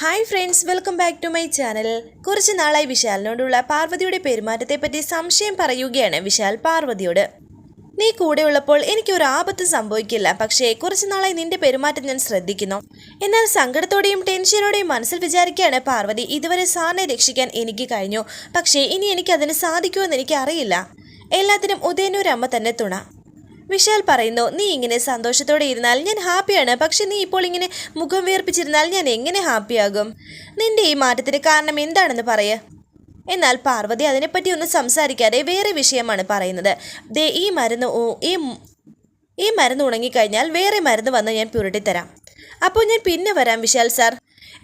Hi friends welcome back to my channel കുറച്ച് നാളായി വിശാലിനോടുള്ള പാർവതിയുടെ പെരുമാറ്റത്തെപ്പറ്റി സംശയം പറയുകയാണ് വിശാൽ പാർവതിയോട്. നീ കൂടെ ഉള്ളപ്പോൾ എനിക്ക് ഒരു ആപത്ത് സംഭവിക്കില്ല. പക്ഷേ കുറച്ച് നാളായി നിന്റെ പെരുമാറ്റം ഞാൻ ശ്രദ്ധിക്കുന്നു. എന്നാൽ സങ്കടത്തോടെയും ടെൻഷനോടെയും മനസ്സിൽ വിചാരിക്കുകയാണ് പാർവതി. ഇതുവരെ സാറിനെ രക്ഷിക്കാൻ എനിക്ക് കഴിഞ്ഞു. പക്ഷേ ഇനി എനിക്കതിന് സാധിക്കുമെന്ന് എനിക്കറിയില്ല. എല്ലാത്തിനും ഉദയനൂരമ്മ തന്നെ തുണ. വിശാൽ പറയുന്നു നീ ഇങ്ങനെ സന്തോഷത്തോടെ ഇരുന്നാൽ ഞാൻ ഹാപ്പിയാണ്. പക്ഷെ നീ ഇപ്പോൾ ഇങ്ങനെ മുഖം വീർപ്പിച്ചിരുന്നാൽ ഞാൻ എങ്ങനെ ഹാപ്പിയാകും? നിന്റെ ഈ മാറ്റത്തിന് കാരണം എന്താണെന്ന് പറയ. എന്നാൽ പാർവതി അതിനെപ്പറ്റി ഒന്നും സംസാരിക്കാതെ വേറെ വിഷയമാണ് പറയുന്നത്. ദേ ഈ മരുന്ന് ഈ ഈ മരുന്ന് ഉണങ്ങിക്കഴിഞ്ഞാൽ വേറെ മരുന്ന് വന്ന് ഞാൻ പുരട്ടിത്തരാം. അപ്പോൾ ഞാൻ പിന്നെ വരാം വിശാൽ സാർ.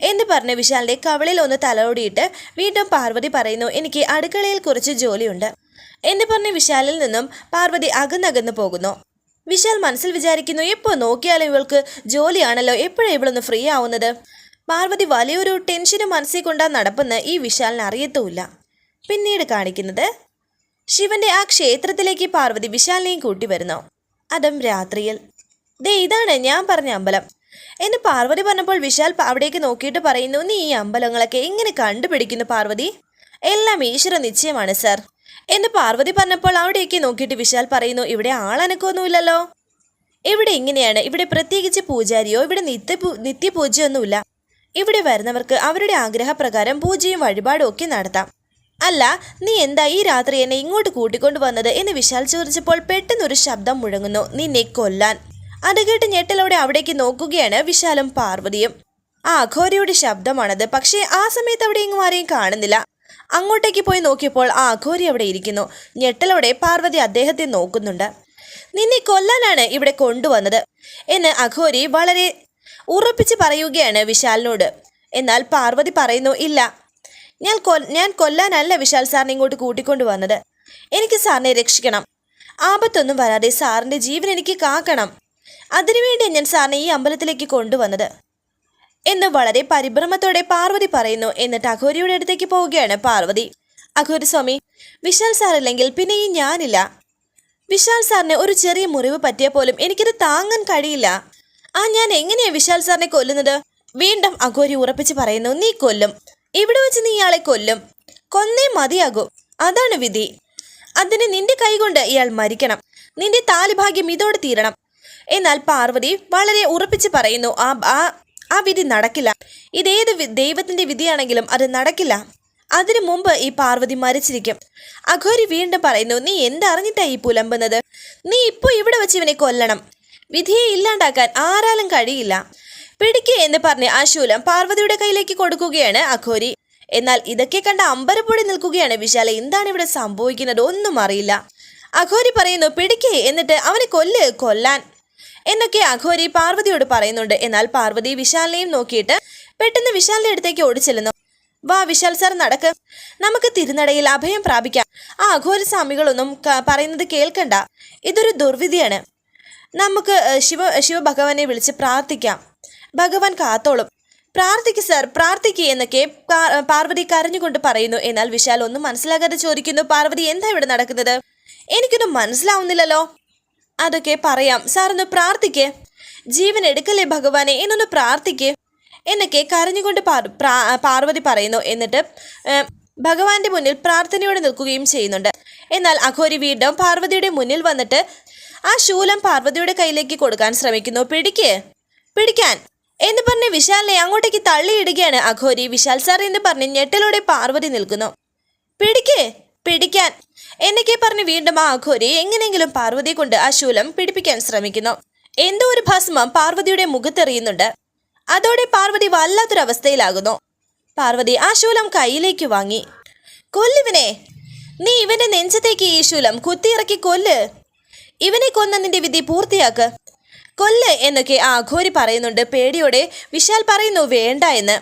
എന്ന് പറഞ്ഞ് വിശാലിന്റെ കവളിൽ ഒന്ന് തലോടിയിട്ട് വീണ്ടും പാർവതി പറയുന്നു എനിക്ക് അടുക്കളയിൽ കുറച്ച് ജോലിയുണ്ട്. എന്ന് പറഞ്ഞ് വിശാലിൽ നിന്നും പാർവതി അകന്നകന്ന് പോകുന്നു. വിശാൽ മനസ്സിൽ വിചാരിക്കുന്നു എപ്പോൾ നോക്കിയാലും ഇവൾക്ക് ജോലിയാണല്ലോ എപ്പോഴാണ് ഇവളൊന്ന് ഫ്രീ ആവുന്നത്? പാർവതി വലിയൊരു ടെൻഷനും മനസ്സിൽ കൊണ്ടാ നടപ്പെന്ന് ഈ വിശാലിന് അറിയത്തുമില്ല. പിന്നീട് കാണിക്കുന്നത് ശിവന്റെ ആ ക്ഷേത്രത്തിലേക്ക് പാർവതി വിശാലിനെയും കൂട്ടി വരുന്നു. അതും രാത്രിയിൽ. ദേ ഇതാണ് ഞാൻ പറഞ്ഞ അമ്പലം. എന്ന് പാർവതി പറഞ്ഞപ്പോൾ വിശാൽ അവിടേക്ക് നോക്കിയിട്ട് പറയുന്നു നീ ഈ അമ്പലങ്ങളൊക്കെ എങ്ങനെ കണ്ടുപിടിക്കുന്നു പാർവതി? എല്ലാം ഈശ്വര നിശ്ചയമാണ് സർ. എന്ന് പാർവതി പറഞ്ഞപ്പോൾ അവിടേക്ക് നോക്കിയിട്ട് വിശാൽ പറയുന്നു ഇവിടെ ആളനക്കൊന്നുമില്ലല്ലോ. ഇവിടെ ഇങ്ങനെയാണ് ഇവിടെ പ്രത്യേകിച്ച് പൂജാരിയോ? ഇവിടെ നിത്യ നിത്യപൂജയൊന്നുമില്ല. ഇവിടെ വരുന്നവർക്ക് അവരുടെ ആഗ്രഹപ്രകാരം പൂജയും വഴിപാടും ഒക്കെ നടത്താം. അല്ല നീ എന്താ ഈ രാത്രി എന്നെ ഇങ്ങോട്ട് കൂട്ടിക്കൊണ്ടു വന്നത്? എന്ന് വിശാൽ ചോദിച്ചപ്പോൾ പെട്ടെന്നൊരു ശബ്ദം മുഴങ്ങുന്നു നിന്നെ കൊല്ലാൻ. അത് കേട്ട് ഞെട്ടലോടെ അവിടേക്ക് നോക്കുകയാണ് വിശാലും പാർവതിയും. ആ അഘോരിയുടെ ശബ്ദമാണത് പക്ഷേ ആ സമയത്ത് അവിടെ എങ്ങും ആരെയും കാണുന്നില്ല. അങ്ങോട്ടേക്ക് പോയി നോക്കിയപ്പോൾ ആ അഘോരി അവിടെ ഇരിക്കുന്നു. ഞെട്ടലോടെ പാർവതി അദ്ദേഹത്തെ നോക്കുന്നുണ്ട്. നിന്നെ കൊല്ലാനാണ് ഇവിടെ കൊണ്ടുവന്നത് എന്ന് അഘോരി വളരെ ഉറപ്പിച്ച് പറയുകയാണ് വിശാലിനോട്. എന്നാൽ പാർവതി പറയുന്നു ഇല്ല. ഞാൻ കൊ ഞാൻ കൊല്ലാനല്ല വിശാൽ സാറിനെ ഇങ്ങോട്ട് കൂട്ടിക്കൊണ്ടു വന്നത് എനിക്ക് സാറിനെ രക്ഷിക്കണം. ആപത്തൊന്നും വരാതെ സാറിന്റെ ജീവൻ എനിക്ക് കാക്കണം. അതിനുവേണ്ടിയാണ് ഞാൻ സാറിനെ ഈ അമ്പലത്തിലേക്ക് കൊണ്ടുവന്നത്. എന്ന് വളരെ പരിഭ്രമത്തോടെ പാർവതി പറയുന്നു എന്നിട്ട് അഘോരിയുടെ അടുത്തേക്ക് പോവുകയാണ് പാർവതി. അഘോരി സ്വാമി വിശാൽ സാറില്ലെങ്കിൽ പിന്നെ ഈ ഞാനില്ല. വിശാൽ സാറിന് ഒരു ചെറിയ മുറിവ് പറ്റിയ പോലും എനിക്കത് താങ്ങാൻ കഴിയില്ല. ആ ഞാൻ എങ്ങനെയാ വിശാൽ സാറിനെ കൊല്ലുന്നത്? വീണ്ടും അഘോരി ഉറപ്പിച്ച് പറയുന്നു നീ കൊല്ലും. ഇവിടെ വെച്ച് നീ ഇയാളെ കൊല്ലും. കൊന്നേ മതിയാകൂ. അതാണ് വിധി. അതിന് നിന്റെ കൈകൊണ്ട് ഇയാൾ മരിക്കണം. നിന്റെ താലിഭാഗ്യം ഇതോടെ തീരണം. എന്നാൽ പാർവതി വളരെ ഉറപ്പിച്ച് പറയുന്നു ആ ആ ആ വിധി നടക്കില്ല. ഇതേത് ദൈവത്തിന്റെ വിധിയാണെങ്കിലും അത് നടക്കില്ല. അതിനു മുമ്പ് ഈ പാർവതി മരിച്ചിരിക്കും. അഘോരി വീണ്ടും പറയുന്നു നീ എന്തറിഞ്ഞിട്ടാ ഈ പുലമ്പുന്നത്? നീ ഇപ്പോൾ ഇവിടെ വെച്ച് ഇവനെ കൊല്ലണം. വിധിയെ ഇല്ലാണ്ടാക്കാൻ ആരാലും കഴിയില്ല. പിടിക്കുക എന്ന് പറഞ്ഞ് ആ ശൂലം പാർവതിയുടെ കയ്യിലേക്ക് കൊടുക്കുകയാണ് അഘോരി. എന്നാൽ ഇതൊക്കെ കണ്ട അമ്പരപ്പൊടി നിൽക്കുകയാണ് വിശാല. എന്താണ് ഇവിടെ സംഭവിക്കുന്നത്? ഒന്നും അറിയില്ല. അഘോരി പറയുന്നു പിടിക്കേ എന്നിട്ട് അവനെ കൊല്ല് കൊല്ലാൻ. എന്നൊക്കെ അഘോരി പാർവതിയോട് പറയുന്നുണ്ട്. എന്നാൽ പാർവതി വിശാലിനെയും നോക്കിയിട്ട് പെട്ടെന്ന് വിശാലിന്റെ അടുത്തേക്ക് ഓടിച്ചെല്ലുന്നു. വാ വിശാൽ സാർ നടക്ക്. നമുക്ക് തിരുനടയിൽ അഭയം പ്രാപിക്കാം. ആ അഘോര സ്വാമികളൊന്നും പറയുന്നത് കേൾക്കണ്ട. ഇതൊരു ദുർവിധിയാണ്. നമുക്ക് ശിവ ശിവഭഗവാനെ വിളിച്ച് പ്രാർത്ഥിക്കാം. ഭഗവാൻ കാത്തോളും. പ്രാർത്ഥിക്ക് സർ പ്രാർത്ഥിക്ക് എന്നൊക്കെ പാർവതി കരഞ്ഞുകൊണ്ട് പറയുന്നു. എന്നാൽ വിശാൽ ഒന്നും മനസ്സിലാകാതെ ചോദിക്കുന്നു പാർവതി എന്താ ഇവിടെ നടക്കുന്നത്? എനിക്കൊന്നും മനസ്സിലാവുന്നില്ലല്ലോ. അതൊക്കെ പറയാം. സാറൊന്ന് പ്രാർത്ഥിക്കേ. ജീവൻ എടുക്കല്ലേ ഭഗവാനെ? എന്നൊന്ന് പ്രാർത്ഥിക്കേ. എന്നൊക്കെ കരഞ്ഞുകൊണ്ട് പാർവതി പറയുന്നു. എന്നിട്ട് ഭഗവാന്റെ മുന്നിൽ പ്രാർത്ഥനയോടെ നിൽക്കുകയും ചെയ്യുന്നുണ്ട്. എന്നാൽ അഘോരി വീണ്ടും പാർവതിയുടെ മുന്നിൽ വന്നിട്ട് ആ ശൂലം പാർവതിയുടെ കയ്യിലേക്ക് കൊടുക്കാൻ ശ്രമിക്കുന്നു. പിടിക്ക്. പിടിക്കാൻ. എന്ന് പറഞ്ഞ് വിശാലിനെ അങ്ങോട്ടേക്ക് തള്ളിയിടുകയാണ് അഘോരി. വിശാൽ സാർ എന്ന് പറഞ്ഞ് ഞെട്ടലോടെ പാർവതി നിൽക്കുന്നു. പിടിക്ക്. പിടിക്കാൻ. എന്നൊക്കെ പറഞ്ഞ് വീണ്ടും ആ എങ്ങനെയെങ്കിലും പാർവതിയെ കൊണ്ട് ആ ശൂലം പിടിപ്പിക്കാൻ ശ്രമിക്കുന്നു. എന്തോ ഒരു ഭസ്മം പാർവതിയുടെ മുഖത്തെറിയുന്നുണ്ട്. അതോടെ പാർവതി വല്ലാത്തൊരവസ്ഥയിലാകുന്നു. പാർവതി ആ ശൂലം കയ്യിലേക്ക് വാങ്ങി. കൊല്ലിവനെ നീ ഇവന്റെ നെഞ്ചത്തേക്ക് ഈ ശൂലം കുത്തിയിറക്കി കൊല്ല്. ഇവനെ കൊന്ന നിന്റെ വിധി പൂർത്തിയാക്ക്. കൊല്ല് എന്നൊക്കെ ആ പറയുന്നുണ്ട്. പേടിയോടെ വിശാൽ പറയുന്നു വേണ്ട എന്ന്.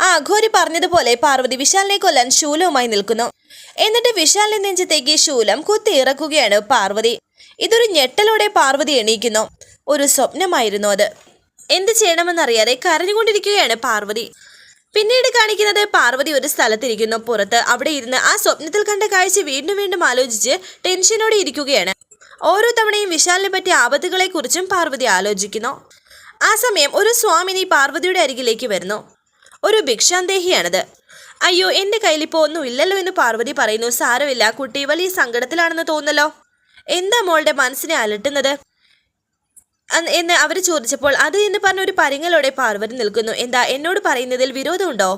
ആ പറഞ്ഞതുപോലെ പാർവതി വിശാലിനെ കൊല്ലാൻ ശൂലവുമായി നിൽക്കുന്നു. എന്നിട്ട് വിശാലിന്റെ നെഞ്ചത്തേക്ക് ശൂലം കുത്തി ഇറക്കുകയാണ് പാർവതി. ഇതൊരു ഞെട്ടലോടെ പാർവതി എണീക്കുന്നു. ഒരു സ്വപ്നമായിരുന്നു അത്. എന്ത് ചെയ്യണമെന്നറിയാതെ കരഞ്ഞുകൊണ്ടിരിക്കുകയാണ് പാർവതി. പിന്നീട് കാണിക്കുന്നത് പാർവതി ഒരു സ്ഥലത്തിരിക്കുന്നു. പുറത്ത് അവിടെ ഇരുന്ന് ആ സ്വപ്നത്തിൽ കണ്ട കാഴ്ച വീണ്ടും വീണ്ടും ആലോചിച്ച് ടെൻഷനോടെ ഇരിക്കുകയാണ്. ഓരോ തവണയും വിശാലിനെ പറ്റിയ ആപത്തുകളെക്കുറിച്ചും പാർവതി ആലോചിക്കുന്നു. ആ സമയം ഒരു സ്വാമിനി പാർവതിയുടെ അരികിലേക്ക് വരുന്നു. ഒരു ഭിക്ഷാന്തേഹിയാണത്. അയ്യോ ഇപ്പോ ഒന്നും ഇല്ലല്ലോ എന്ന് പാർവതി പറയുന്നു. സാരമില്ല കുട്ടി വലിയ സങ്കടത്തിലാണെന്ന് തോന്നല്ലോ എന്താ മോളുടെ മനസ്സിനെ അലട്ടുന്നത്? എന്ന് അവർ ചോദിച്ചപ്പോൾ അത് എന്ന് പറഞ്ഞ ഒരു പരിങ്ങലോടെ പാർവതി നിൽക്കുന്നു. എന്താ എന്നോട് പറയുന്നതിൽ വിരോധമുണ്ടോ?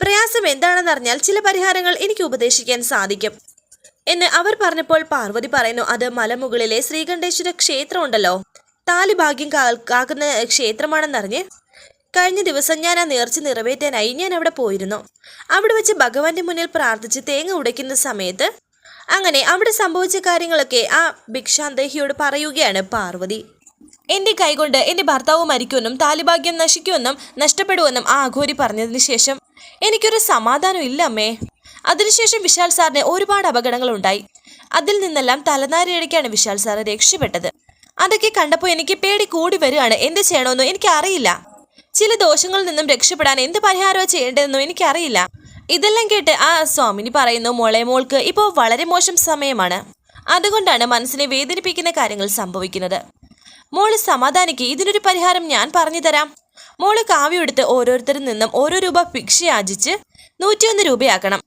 പ്രയാസം എന്താണെന്നറിഞ്ഞാൽ ചില പരിഹാരങ്ങൾ എനിക്ക് ഉപദേശിക്കാൻ സാധിക്കും. എന്ന് അവർ പറഞ്ഞപ്പോൾ പാർവതി പറയുന്നു അത് മലമുകളിലെ ശ്രീകണ്ഠേശ്വര ക്ഷേത്രം ഉണ്ടല്ലോ താലിഭാഗ്യം കാക്കുന്ന ക്ഷേത്രമാണെന്നറിഞ്ഞ് കഴിഞ്ഞ ദിവസം ഞാൻ ആ നേർച്ച നിറവേറ്റാനായി ഞാൻ അവിടെ പോയിരുന്നു. അവിടെ വെച്ച് ഭഗവാന്റെ മുന്നിൽ പ്രാർത്ഥിച്ച് തേങ്ങ ഉടയ്ക്കുന്ന സമയത്ത് അങ്ങനെ അവിടെ സംഭവിച്ച കാര്യങ്ങളൊക്കെ ആ ഭിക്ഷാന്തേഹിയോട് പറയുകയാണ് പാർവതി. എന്റെ കൈകൊണ്ട് എന്റെ ഭർത്താവ് മരിക്കുമെന്നും താലിഭാഗ്യം നശിക്കുമെന്നും നഷ്ടപ്പെടുമെന്നും ആ അഘോരി പറഞ്ഞതിന് ശേഷം എനിക്കൊരു സമാധാനം ഇല്ല അമ്മേ. അതിനുശേഷം വിശാൽ സാറിന് ഒരുപാട് അപകടങ്ങൾ ഉണ്ടായി അതിൽ നിന്നെല്ലാം തലനാരിഴയ്ക്കാണ് വിശാൽ സാറ് രക്ഷപ്പെട്ടത്. അതൊക്കെ കണ്ടപ്പോൾ എനിക്ക് പേടി കൂടി വരികയാണ്. എന്ത് ചെയ്യണമെന്നോ എനിക്ക് അറിയില്ല ചില ദോഷങ്ങളിൽ നിന്നും രക്ഷപ്പെടാൻ എന്ത് പരിഹാരമാണ് ചെയ്യേണ്ടതെന്നോ എനിക്കറിയില്ല. ഇതെല്ലാം കേട്ട് ആ സ്വാമിനി പറയുന്നു മോളെ മോൾക്ക് ഇപ്പോൾ വളരെ മോശം സമയമാണ്. അതുകൊണ്ടാണ് മനസ്സിനെ വേദനിപ്പിക്കുന്ന കാര്യങ്ങൾ സംഭവിക്കുന്നത്. മോൾ സമാധാനിക്ക് ഇതിനൊരു പരിഹാരം ഞാൻ പറഞ്ഞു തരാം. മോൾ കാവ്യെടുത്ത് ഓരോരുത്തരിൽ നിന്നും ഓരോ രൂപ ഭിക്ഷ യാചിച്ച് നൂറ്റിയൊന്ന് രൂപയാക്കണം.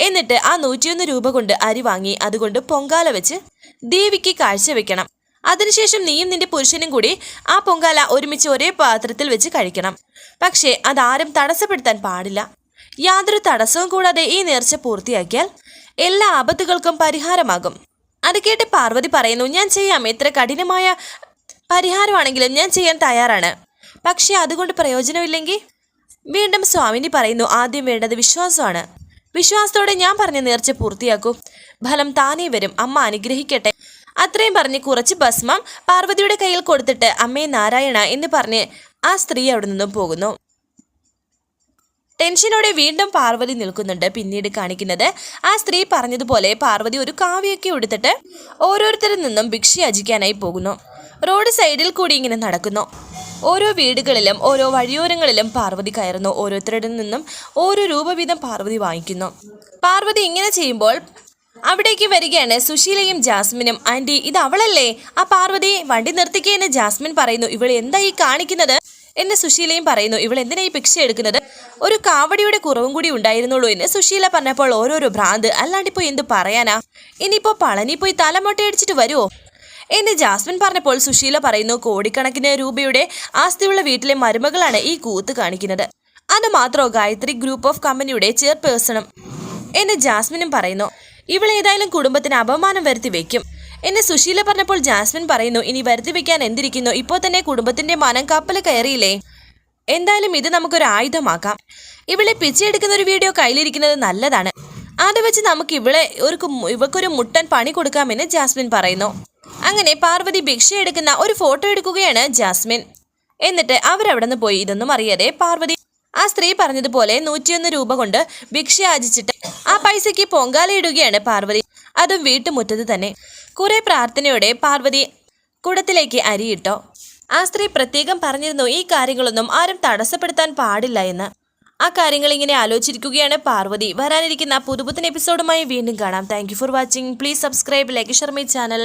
എന്നിട്ട് ആ നൂറ്റിയൊന്ന് രൂപ കൊണ്ട് അരി വാങ്ങി അതുകൊണ്ട് പൊങ്കാല വെച്ച് ദേവിക്ക് കാഴ്ചവെക്കണം അതിനുശേഷം നീയും നിന്റെ പുരുഷനും കൂടി ആ പൊങ്കാല ഒരുമിച്ച് ഒരേ പാത്രത്തിൽ വെച്ച് കഴിക്കണം. പക്ഷേ അതാരും തടസ്സപ്പെടുത്താൻ പാടില്ല. യാതൊരു തടസ്സവും കൂടാതെ ഈ നേർച്ച പൂർത്തിയാക്കിയാൽ എല്ലാ ആപത്തുകൾക്കും പരിഹാരമാകും. അത് കേട്ട് പാർവതി പറയുന്നു ഞാൻ ചെയ്യാം. എത്ര കഠിനമായ പരിഹാരമാണെങ്കിലും ഞാൻ ചെയ്യാൻ തയ്യാറാണ്. പക്ഷേ അതുകൊണ്ട് പ്രയോജനമില്ലെങ്കിൽ? വീണ്ടും സ്വാമിനി പറയുന്നു ആദ്യം വേണ്ടത് വിശ്വാസമാണ്. വിശ്വാസത്തോടെ ഞാൻ പറഞ്ഞ നേർച്ച പൂർത്തിയാക്കൂ. ഫലം താനേ വരും. അമ്മ അനുഗ്രഹിക്കട്ടെ. അത്രയും പറഞ്ഞ് കുറച്ച് ഭസ്മം പാർവതിയുടെ കയ്യിൽ കൊടുത്തിട്ട് അമ്മേ നാരായണ എന്ന് പറഞ്ഞ് ആ സ്ത്രീ അവിടെ നിന്നും പോകുന്നു. ടെൻഷനോടെ വീണ്ടും പാർവതി നിൽക്കുന്നുണ്ട്. പിന്നീട് കാണിക്കുന്നത് ആ സ്ത്രീ പറഞ്ഞതുപോലെ പാർവതി ഒരു കാവ്യൊക്കെ എടുത്തിട്ട് ഓരോരുത്തരിൽ നിന്നും ഭിക്ഷ യാചിക്കാനായി പോകുന്നു. റോഡ് സൈഡിൽ കൂടി ഇങ്ങനെ നടക്കുന്നു. ഓരോ വീടുകളിലും ഓരോ വഴിയോരങ്ങളിലും പാർവതി കയറുന്നു. ഓരോരുത്തരുടെ നിന്നും ഓരോ രൂപ വീതം പാർവതി വാങ്ങിക്കുന്നു. പാർവതി ഇങ്ങനെ ചെയ്യുമ്പോൾ അവിടേക്ക് വരികയാണ്. സുശീലയും ജാസ്മിനും ആന്റി ഇത് അവളല്ലേ? ആ പാർവതി വണ്ടി നിർത്തിക്കേന്ന് ജാസ്മിൻ പറയുന്നു. ഇവൾ എന്താ ഈ കാണിക്കുന്നത്? എന്ന് സുശീലയും പറയുന്നു. ഇവൾ എന്തിനാ ഈ ഭിക്ഷ എടുക്കുന്നത്? ഒരു കാവടിയുടെ കുറവും കൂടി ഉണ്ടായിരുന്നുള്ളൂ എന്ന് സുശീല പറഞ്ഞപ്പോൾ ഓരോരോ ഭ്രാന്ത് അല്ലാണ്ടിപ്പോ എന്ത് പറയാനാ? ഇനിയിപ്പോ പളനി പോയി തലമൊട്ടയടിച്ചിട്ട് വരുമോ എന്ന് ജാസ്മിൻ പറഞ്ഞപ്പോൾ സുശീല പറയുന്നു കോടിക്കണക്കിന് രൂപയുടെ ആസ്തിയുള്ള വീട്ടിലെ മരുമകളാണ് ഈ കൂത്ത് കാണിക്കുന്നത്. അത് മാത്രമോ? ഗായത്രി ഗ്രൂപ്പ് ഓഫ് കമ്പനിയുടെ ചെയർപേഴ്സണും. എന്ന് ജാസ്മിനും പറയുന്നു. ഇവൾ ഏതായാലും കുടുംബത്തിന് അപമാനം വരുത്തി വെക്കും. എന്നെ സുശീല പറഞ്ഞപ്പോൾ ജാസ്മിൻ പറയുന്നു ഇനി വരുത്തി വെക്കാൻ എന്തിരിക്കുന്നു? ഇപ്പോൾ തന്നെ കുടുംബത്തിന്റെ മനം കപ്പൽ കയറിയില്ലേ? എന്തായാലും ഇത് നമുക്കൊരു ആയുധമാക്കാം. ഇവളെ പിച്ചെടുക്കുന്ന ഒരു വീഡിയോ കയ്യിലിരിക്കുന്നത് നല്ലതാണ്. അത് വെച്ച് നമുക്ക് ഇവളെ ഒരു ഇവക്കൊരു മുട്ടൻ പണി കൊടുക്കാമെന്ന് ജാസ്മിൻ പറയുന്നു. അങ്ങനെ പാർവതി ഭിക്ഷ എടുക്കുന്ന ഒരു ഫോട്ടോ എടുക്കുകയാണ് ജാസ്മിൻ. എന്നിട്ട് അവരവിടെ നിന്ന് പോയി? ഇതൊന്നും അറിയാതെ പാർവതി ആ സ്ത്രീ പറഞ്ഞതുപോലെ നൂറ്റിയൊന്ന് രൂപ കൊണ്ട് ഭിക്ഷ യാചിച്ചിട്ട് ആ പൈസയ്ക്ക് പൊങ്കാലയിടുകയാണ് പാർവതി. അതും വീട്ടുമുറ്റത്ത് തന്നെ. കുറെ പ്രാർത്ഥനയോടെ പാർവതി കുടത്തിലേക്ക് അരിയിട്ടോ. ആ സ്ത്രീ പ്രത്യേകം പറഞ്ഞിരുന്നു ഈ കാര്യങ്ങളൊന്നും ആരും തടസ്സപ്പെടുത്താൻ പാടില്ല എന്ന്. ആ കാര്യങ്ങൾ ഇങ്ങനെ ആലോചിച്ചിരിക്കുകയാണ് പാർവതി. വരാനിരിക്കുന്ന പുതുപുത്തൻ എപ്പിസോഡുമായി വീണ്ടും കാണാം. Thank for watching please subscribe like Sharmi channel